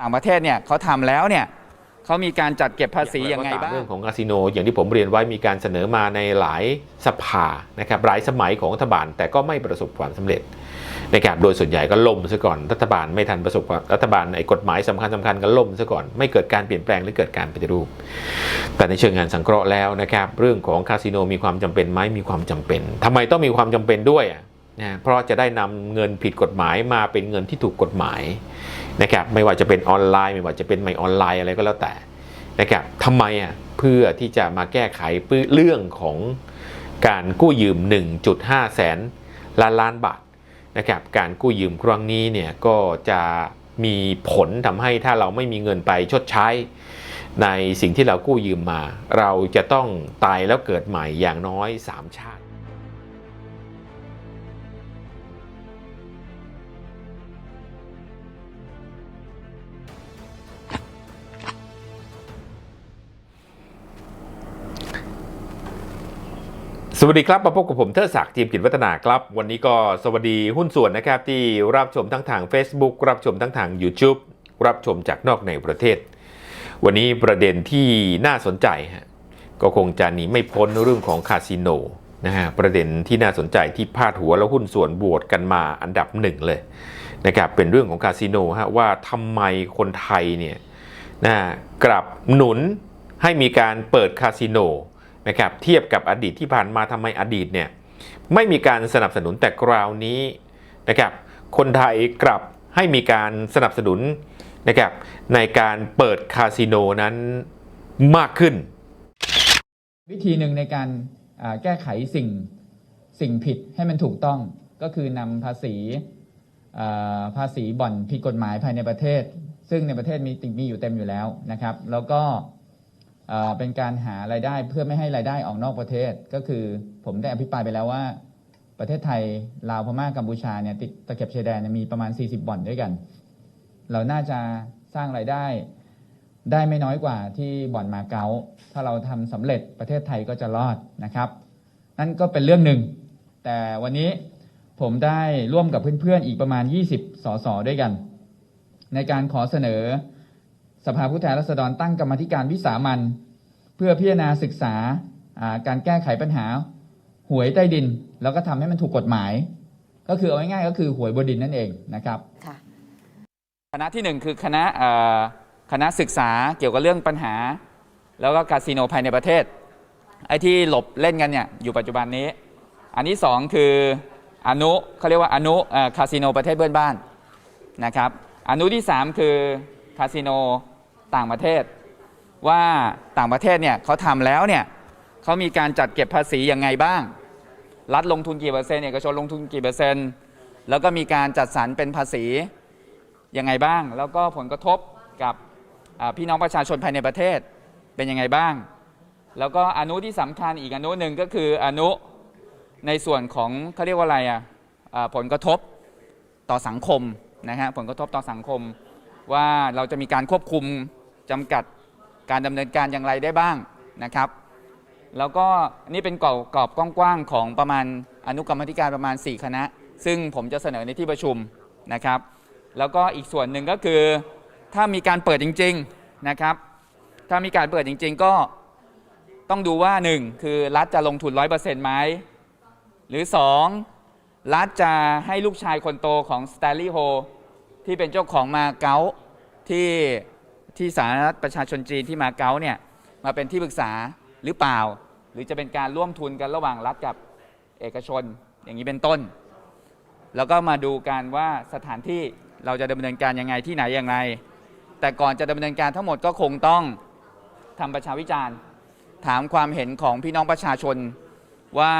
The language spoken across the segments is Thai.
ต่างประเทศเนี่ยเขาทำแล้วเนี่ยเขามีการจัดเก็บภาษียังไงบ้างเรื่องของคาสิโน อย่างที่ผมเรียนไว้มีการเสนอมาในหลายสภานะครับหลายสมัยของรัฐบาล แต่ก็ไม่ประสบความสำเร็จนะครับโดยส่วนใหญ่ก็ล่มซะก่อนรัฐบาลไม่ทันประสบความรัฐบาลไอ้กฎหมายสำคัญสำคัญก็ล่มซะก่อนไม่เกิดการเปลี่ยนแปลงหรือเกิดการปฏิรูป แต่ในเชิงงานสังเคราะห์แล้วนะครับเรื่องของคาสิโนมีความจำเป็นไหมมีความจำเป็นทำไมต้องมีความจำเป็นด้วยอะนะเพราะจะได้นำเงินผิดกฎหมายมาเป็นเงินที่ถูกกฎหมาย นะครับไม่ว่าจะเป็นออนไลน์ ไม่ว่าจะเป็นไม่ออนไลน์อะไรก็แล้วแต่นะครับทำไมอะเพื่อที่จะมาแก้ไขเรื่องของการกู้ยืม 1.5 แสนล้านล้านบาทนะครับการกู้ยืมครั้งนี้เนี่ยก็จะมีผลทำให้ถ้าเราไม่มีเงินไปชดใช้ ในสิ่งที่เรากู้ยืมมา เราจะต้องตายแล้วเกิดใหม่อย่างน้อย 3 ชาติ สวัสดีครับ มาพบกับผมเทอศักดิ์ทีมกิจวัฒนาครับ วันนี้ก็สวัสดีหุ้นส่วนนะครับ ที่รับชมทั้งทาง Facebook รับชมทั้งทาง YouTube รับชมจากนอกในประเทศ วันนี้ประเด็นที่น่าสนใจฮะก็คงจะหนีไม่พ้นเรื่องของคาสิโนนะฮะประเด็นที่น่าสนใจที่พาดหัวแล้วหุ้นส่วนบวชกันมาอันดับหนึ่งเลยนะครับเป็นเรื่องของคาสิโนฮะว่าทำไมคนไทยเนี่ยนะกลับหนุนให้มีการเปิดคาสิโน นะครับเทียบกับอดีตที่ผ่านมาทำไมอดีตเนี่ยไม่มีการสนับสนุนแต่คราวนี้นะครับคนไทยกลับให้มีการสนับสนุนนะครับในการเปิดคาสิโนนั้นมากขึ้น วิธีหนึ่งในการแก้ไขสิ่งสิ่งผิดให้มันถูกต้องก็คือนำภาษีภาษีบ่อนผิดกฎหมายภายในประเทศ ซึ่งในประเทศมีติมีอยู่เต็มอยู่แล้วนะครับ แล้วก็ เป็นการหารายได้เพื่อไม่ให้รายได้ออกนอกประเทศ ก็คือผมได้อภิปรายไปแล้วว่า ประเทศไทยลาวพม่ากัมพูชาเนี่ยติดตะเข็บชายแดนมีประมาณ 40 บ่อนด้วยกัน เราน่าจะสร้างรายได้ได้ไม่น้อยกว่าที่บ่อนมาเก๊าถ้าเราทำสำเร็จประเทศไทยก็จะรอดนะครับ นั่นก็เป็นเรื่องหนึ่ง แต่วันนี้ผมได้ร่วมกับเพื่อนๆอีกประมาณ 20 สสด้วยกัน ในการขอเสนอ สภาผู้แทนราษฎรตั้งกรรมาธิการวิสามันเพื่อพิจารณาศึกษาอ่าการแก้ไขปัญหา หวยใต้ดิน แล้วก็ทำให้มันถูกกฎหมาย ก็คือเอาง่ายๆก็คือหวยบนดินนั่นเองนะครับค่ะคณะที่หนึ่งคือคณะเอ่อคณะศึกษาเกี่ยวกับเรื่องปัญหา แล้วก็คาสิโนภายในประเทศไอ้ที่หลบเล่นกันเนี่ยอยู่ปัจจุบันนี้ อันที่สองคืออนุเขาเรียกว่าอนุเอ่อคาสิโนประเทศเพื่อนบ้านนะครับอนุที่สามคือคาสิโน ต่างประเทศ ว่าต่างประเทศเนี่ยเขาทำแล้วเนี่ยเขามีการจัดเก็บภาษียังไงบ้าง รัฐลงทุนกี่เปอร์เซ็นต์เอกชนลงทุนกี่เปอร์เซ็นต์แล้วก็มีการจัดสรรเป็นภาษียังไงบ้าง แล้วก็ผลกระทบกับพี่น้องประชาชนภายในประเทศเป็นยังไงบ้าง แล้วก็อนุที่สำคัญอีกอนุหนึ่งก็คืออนุในส่วนของเขาเรียกว่าอะไรอะอ่าผลกระทบต่อสังคมนะฮะผลกระทบต่อสังคมว่าเราจะมีการควบคุม จำกัดการดำเนินการอย่างไรได้บ้างนะครับ แล้วก็อันนี่เป็นกรอบกรอบกว้างๆของประมาณอนุกรรมธิการประมาณ 4 คณะ ซึ่งผมจะเสนอในที่ประชุมนะครับ แล้วก็อีกส่วนหนึ่งก็คือ ถ้ามีการเปิดจริงๆนะครับ ถ้ามีการเปิดจริง ๆ ก็ต้องดูว่า 1 คือรัฐจะลงทุน 100%ไหมหรือ 2 รัฐจะให้ลูกชายคนโตของส t ต n ลี y โฮที่เป็นเจ้าของมาเก๊าที่ ที่สาธารณรัฐประชาชนจีนที่มาเก๊าเนี่ยมาเป็นที่ปรึกษาหรือเปล่า หรือจะเป็นการร่วมทุนกันระหว่างรัฐกับเอกชนอย่างนี้เป็นต้น แล้วก็มาดูกันว่าสถานที่เราจะดำเนินการยังไงที่ไหนอย่างไร แต่ก่อนจะดำเนินการทั้งหมดก็คงต้องทำประชาวิจารณ์ถามความเห็นของพี่น้องประชาชนว่า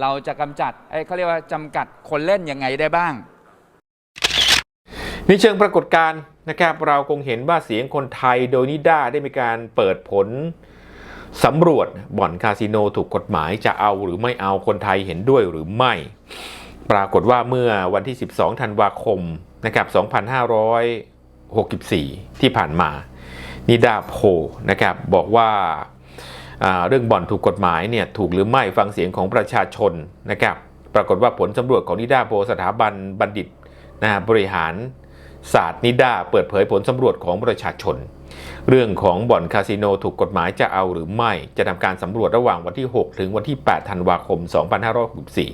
เราจะกำจัดเเขาเรียกว่าจำกัดคนเล่นยังไงได้บ้าง ในเชิงปรากฏการณ์นะครับเราคงเห็นว่าเสียงคนไทยโดยนิด้าได้มีการเปิดผลสำรวจบ่อนคาสิโนถูกกฎหมายจะเอาหรือไม่เอาคนไทยเห็นด้วยหรือไม่ ปรากฏว่าเมื่อวันที่ 12 ธันวาคมนะครับ 2564 ที่ผ่านมา นิดาโพลนะครับบอกว่าาเรื่องบ่อนถูกกฎหมายเนี่ยถูกหรือไม่ฟังเสียงของประชาชนนะครับ ปรากฏว่าผลสำรวจของนิดาโพลสถาบันบัณฑิตนะฮะบริหาร ศาสตร์นิดาเปิดเผยผลสำรวจของประชาชน เรื่องของบ่อนคาสิโนถูกกฎหมายจะเอาหรือไม่ จะทำการสำรวจระหว่างวันที่ 6 ถึงวันที่ 8 ธันวาคม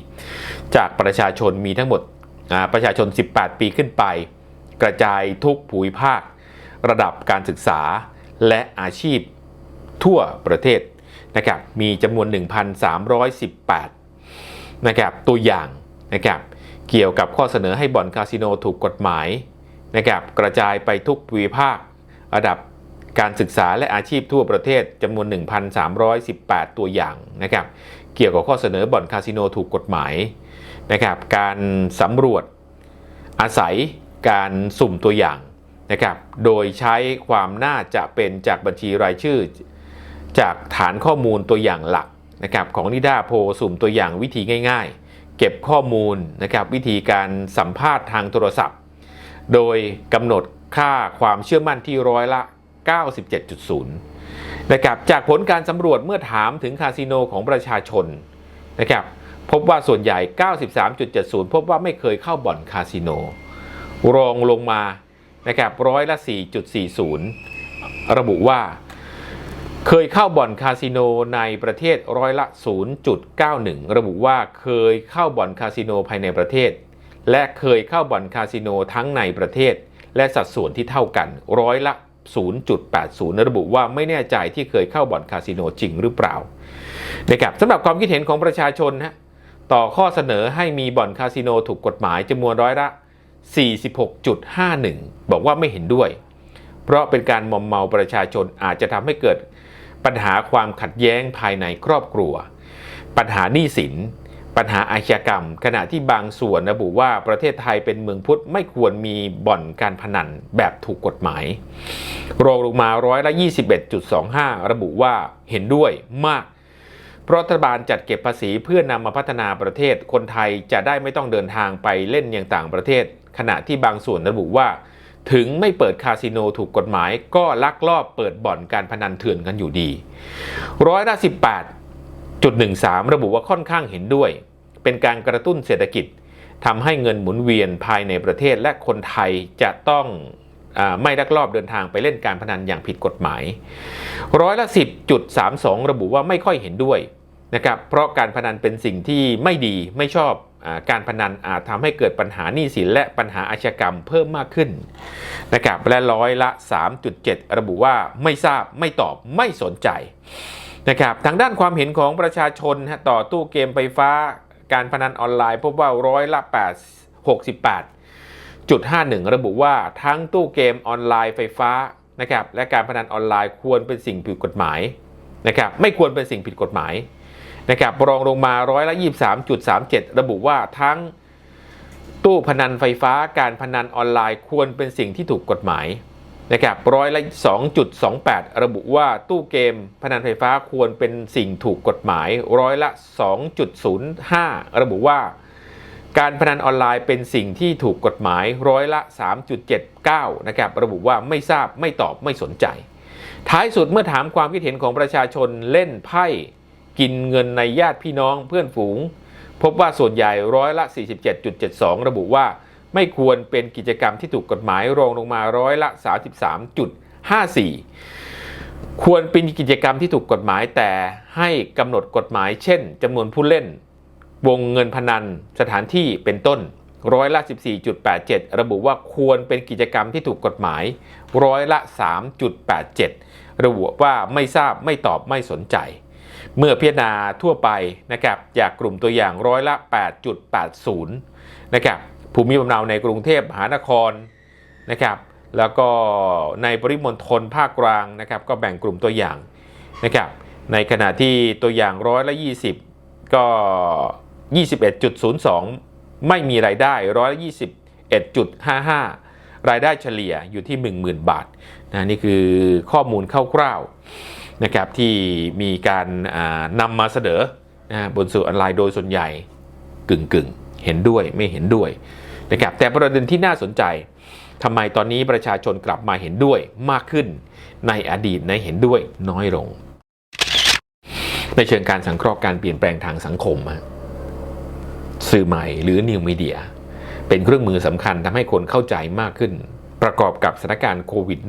2564 จากประชาชนมีทั้งหมดประชาชน 18 ปีขึ้นไป กระจายทุกภูมิภาค ระดับการศึกษาและอาชีพทั่วประเทศนะครับมีจำนวน 1,318นะครับตัวอย่างนะครับเกี่ยวกับข้อเสนอให้บ่อนคาสิโนถูกกฎหมาย นะครับกระจายไปทุกภูมิภาค ระดับการศึกษาและอาชีพทั่วประเทศจำนวน 1,318 ตัวอย่างนะครับเกี่ยวกับข้อเสนอบ่อนคาสิโนถูกกฎหมายนะครับการสำรวจอาศัยการสุ่มตัวอย่างนะครับโดยใช้ความน่าจะเป็นจากบัญชีรายชื่อ จากฐานข้อมูลตัวอย่างหลักนะครับของนิดาโพสุ่มตัวอย่างวิธีง่าย ๆ เก็บข้อมูลนะครับวิธีการสัมภาษณ์ทางโทรศัพท์ โดยกำหนดค่าความเชื่อมั่นที่ร้อยละ 97.0 นะครับ จากผลการสำรวจเมื่อถามถึงคาสิโนของประชาชนนะครับ พบว่าส่วนใหญ่ 93.70 พบว่าไม่เคยเข้าบ่อนคาสิโน รองลงมานะครับร้อยละ 4.40 ระบุว่าเคยเข้าบ่อนคาสิโนในประเทศร้อยละ 0.91 ระบุว่าเคยเข้าบ่อนคาสิโนภายในประเทศ และเคยเข้าบ่อนคาสิโนทั้งในประเทศ และสัดส่วนที่เท่ากันร้อยละ 0.80 ระบุว่าไม่แน่ใจที่เคยเข้าบ่อนคาสิโนจริงหรือเปล่านะครับสำหรับความคิดเห็นของประชาชนฮะต่อข้อเสนอให้มีบ่อนคาสิโนถูกกฎหมายจำนวนร้อยละ 46.51 บอกว่าไม่เห็นด้วย เพราะเป็นการมอมเมาประชาชนอาจจะทำให้เกิดปัญหาความขัดแย้งภายในครอบครัว ปัญหาหนี้สิน ปัญหาอาชญากรรม ขณะที่บางส่วนระบุว่าประเทศไทยเป็นเมืองพุทธไม่ควรมีบ่อนการพนันแบบถูกกฎหมายรองลงมาร้อยละ 21.25 ระบุว่าเห็นด้วยมาก เพราะรัฐบาลจัดเก็บภาษีเพื่อนำมาพัฒนาประเทศคนไทยจะได้ไม่ต้องเดินทางไปเล่นอย่างต่างประเทศ ขณะที่บางส่วนระบุว่า ถึงไม่เปิดคาสิโนถูกกฎหมาย ก็ลักลอบเปิดบ่อนการพนันเถื่อนกันอยู่ดีร้อยละ18.13 ระบุว่าค่อนข้างเห็นด้วย เป็นการกระตุ้นเศรษฐกิจทำให้เงินหมุนเวียนภายในประเทศและคนไทยจะต้องอไม่ลักลอบเดินทางไปเล่นการพนันอย่างผิดกฎหมาย ร้อยละ 10.32 ระบุว่าไม่ค่อยเห็นด้วยนะครับเพราะการพนันเป็นสิ่งที่ไม่ดีไม่ชอบอการพนันอาจทำให้เกิดปัญหาหนี้สินและปัญหาอาชญากรรมเพิ่มมากขึ้นนะครับและร้อยละ 3.7 ระบุว่าไม่ทราบไม่ตอบไม่สนใจนะครับทางด้านความเห็นของประชาชนต่อตู้เกมไฟฟ้า การพนันออนไลน์พบว่าร้อยละ8 68จุด51 ระบุว่าทั้งตู้เกมออนไลน์ไฟฟ้านะครับและการพนันออนไลน์ควรเป็นสิ่งผิดกฎหมายนะครับไม่ควรเป็นสิ่งผิดกฎหมายนะครับรองลงมาร้อยละ23.37 ระบุว่าทั้งตู้พนันไฟฟ้าการพนันออนไลน์ควรเป็นสิ่งที่ถูกกฎหมาย นะครับร้อยละ 2.28 ระบุว่าตู้เกมพนันไฟฟ้าควรเป็นสิ่งถูกกฎหมาย ร้อยละ 2.05 ระบุว่า การพนันออนไลน์เป็นสิ่งที่ถูกกฎหมาย ร้อยละ 3.79 นะครับระบุว่าไม่ทราบไม่ตอบไม่สนใจ ท้ายสุดเมื่อถามความคิดเห็นของประชาชนเล่นไพ่กินเงินในญาติพี่น้องเพื่อนฝูง พบว่าส่วนใหญ่ร้อยละ 47.72 ระบุว่า ไม่ควรเป็นกิจกรรมที่ถูกกฎหมายรองลงมาร้อยละ 33.54 ควรเป็นกิจกรรมที่ถูกกฎหมายแต่ให้กำหนดกฎหมายเช่นจำนวนผู้เล่น วงเงินพนัน สถานที่เป็นต้นร้อยละ 14.87 ระบุว่าควรเป็นกิจกรรมที่ถูกกฎหมายร้อยละ 3.87 ระบุว่าไม่ทราบไม่ตอบไม่สนใจ เมื่อพิจารณาทั่วไปนะครับจากกลุ่มตัวอย่างร้อยละ 8.80 นะครับ ภูมิลำเนาในกรุงเทพมหานครนะครับแล้วก็ในปริมณฑลภาคกลางนะครับก็แบ่งกลุ่มตัวอย่างนะครับในขณะที่ตัวอย่างร้อยละ20 ก็ 21.02 ไม่มีรายได้ร้อยละ21.55 รายได้เฉลี่ยอยู่ที่ 10,000 บาทนะนี่คือข้อมูลคร่าวๆนะครับที่มีการนำมาเสนอนะบนสื่อออนไลน์โดยส่วนใหญ่กึ่งๆ เห็นด้วยไม่เห็นด้วยนะครับแต่ประเด็นที่น่าสนใจทำไมตอนนี้ประชาชนกลับมาเห็นด้วยมากขึ้น ในอดีตในเห็นด้วยน้อยลง ในเชิงการสังเคราะห์การเปลี่ยนแปลงทางสังคม สื่อใหม่หรือนิวมีเดียเป็นเครื่องมือสำคัญทำให้คนเข้าใจมากขึ้น ประกอบกับสถานการณ์โควิด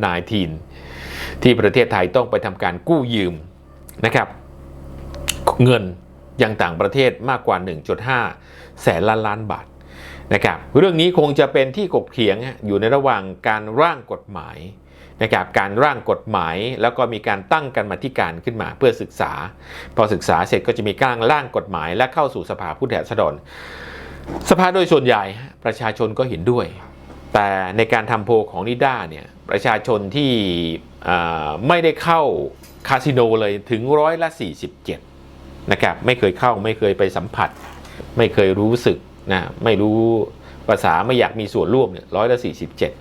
-19 ที่ประเทศไทยต้องไปทำการกู้ยืมนะครับ เงิน ยังต่างประเทศมากกว่า 1.5 แสนล้านล้านบาทนะครับเรื่องนี้คงจะเป็นที่กกเถียงอยู่ในระหว่างการร่างกฎหมายนะครับการร่างกฎหมายแล้วก็มีการตั้งกันมาธิการขึ้นมาเพื่อศึกษา พอศึกษาเสร็จก็จะมีการร่างกฎหมายและเข้าสู่สภาผู้แทนราษฎรสภาโดยส่วนใหญ่ประชาชนก็เห็นด้วย แต่ในการทำโพลของนิด้าเนี่ยประชาชนที่ไม่ได้เข้าคาสิโนเลยถึงร้อยละ47 นะครับไม่เคยเข้าไม่เคยไปสัมผัส ไม่เคยรู้สึกนะไม่รู้ภาษาไม่อยากมีส่วนร่วมเนี่ยร้อยละ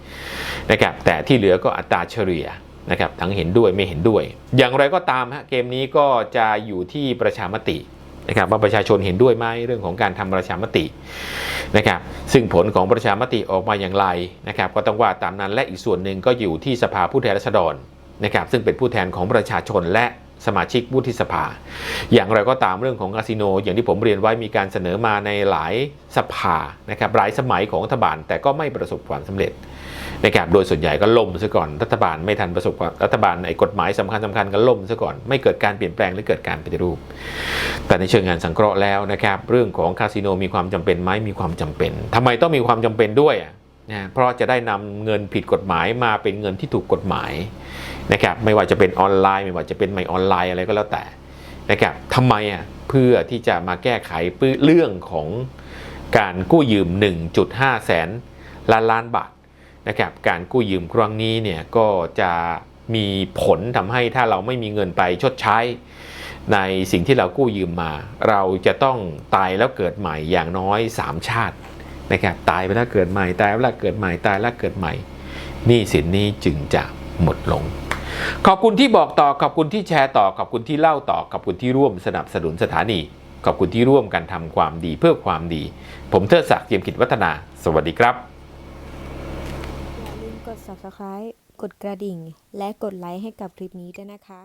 47นะครับแต่ที่เหลือก็อัตราเฉลี่ยนะครับทั้งเห็นด้วยไม่เห็นด้วย อย่างไรก็ตามฮะเกมนี้ก็จะอยู่ที่ประชามตินะครับว่าประชาชนเห็นด้วยไหมเรื่องของการทำประชามตินะครับซึ่งผลของประชามติออกมาอย่างไรนะครับก็ต้องว่าตามนั้นและอีกส่วนหนึ่งก็อยู่ที่สภาผู้แทนราษฎรนะครับซึ่งเป็นผู้แทนของประชาชนและ สมาชิกวุฒิสภา อย่างไรก็ตามเรื่องของคาสิโน อย่างที่ผมเรียนไว้มีการเสนอมาในหลายสภานะครับหลายสมัยของรัฐบาลแต่ก็ไม่ประสบความสำเร็จนะครับโดยส่วนใหญ่ก็ล่มซะก่อนรัฐบาลไม่ทันประสบความรัฐบาลไอ้กฎหมายสำคัญสำคัญก็ล่มซะก่อน ไม่เกิดการเปลี่ยนแปลงหรือเกิดการปฏิรูป แต่ในเชิงงานสังเคราะห์แล้วนะครับเรื่องของคาสิโนมีความจำเป็นไหมมีความจำเป็นทำไมต้องมีความจำเป็นด้วยอะ นะเพราะจะได้นำเงินผิดกฎหมายมาเป็นเงินที่ถูกกฎหมายนะครับไม่ว่าจะเป็นออนไลน์ ไม่ว่าจะเป็นไม่ออนไลน์อะไรก็แล้วแต่นะครับทำไมอะเพื่อที่จะมาแก้ไขเรื่องของการกู้ยืม 1.5 แสนล้านล้านบาทนะครับการกู้ยืมครั้งนี้เนี่ยก็จะมีผลทำให้ถ้าเราไม่มีเงินไปชดใช้ ในสิ่งที่เรากู้ยืมมา เราจะต้องตายแล้วเกิดใหม่อย่างน้อย 3 ชาติ นะครับตายไปแล้วเกิดใหม่ตายแล้วเกิดใหม่ตายแล้วเกิดใหม่หนี้สินนี้จึงจะหมดลง ขอบคุณที่บอกต่อขอบคุณที่แชร์ต่อขอบคุณที่เล่าต่อขอบคุณที่ร่วมสนับสนุนสถานี ขอบคุณที่ร่วมกันทำความดีเพื่อความดี ผมเทิดศักดิ์เจียมกิจวัฒนา สวัสดีครับอย่าลืมกด subscribe กดกระดิ่ง และกดไลค์ให้กับคลิปนี้ด้วยนะคะ